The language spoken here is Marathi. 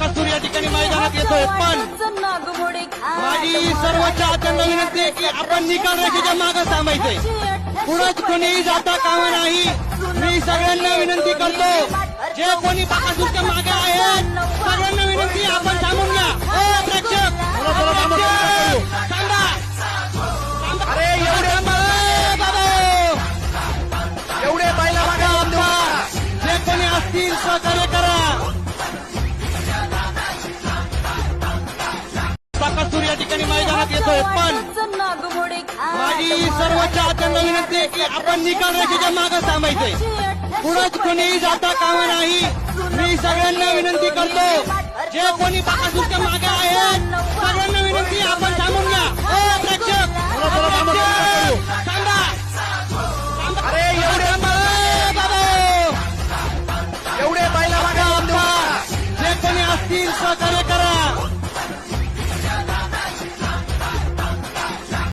बकासूर या ठिकाणी मैदानात येतोय. पण माझी सर्व चाहत्यांना विनंती आहे की आपण निकाल रेषेच्या मागे थांबायचंय. पुढंच कोणीही जाता कामा नाही. मी सगळ्यांना विनंती करतो. जे कोणी बकासूरच्या मागे आहेत सगळ्यांना विनंती आपण थांबून घ्या. प्रेक्षक. थांबा अरे एवढे बाबा. जे कोणी असतील सहकार्य बकासूर या ठिकाणी मैदानात येतोय. पण माझी सर्व चाहत्यांना विनंती आहे की आपण निकाल रेषेच्या मागे थांबायचंय पुढंच कोणीही जाता कामा नाही. मी सगळ्यांना विनंती करतो. जे कोणी बकासूरच्या मागे आहेत सगळ्यांना विनंती आपण थांबून घ्या. ओ प्रेक्षक. एवढे मागे नका. जे कोणी असतील सहकार्य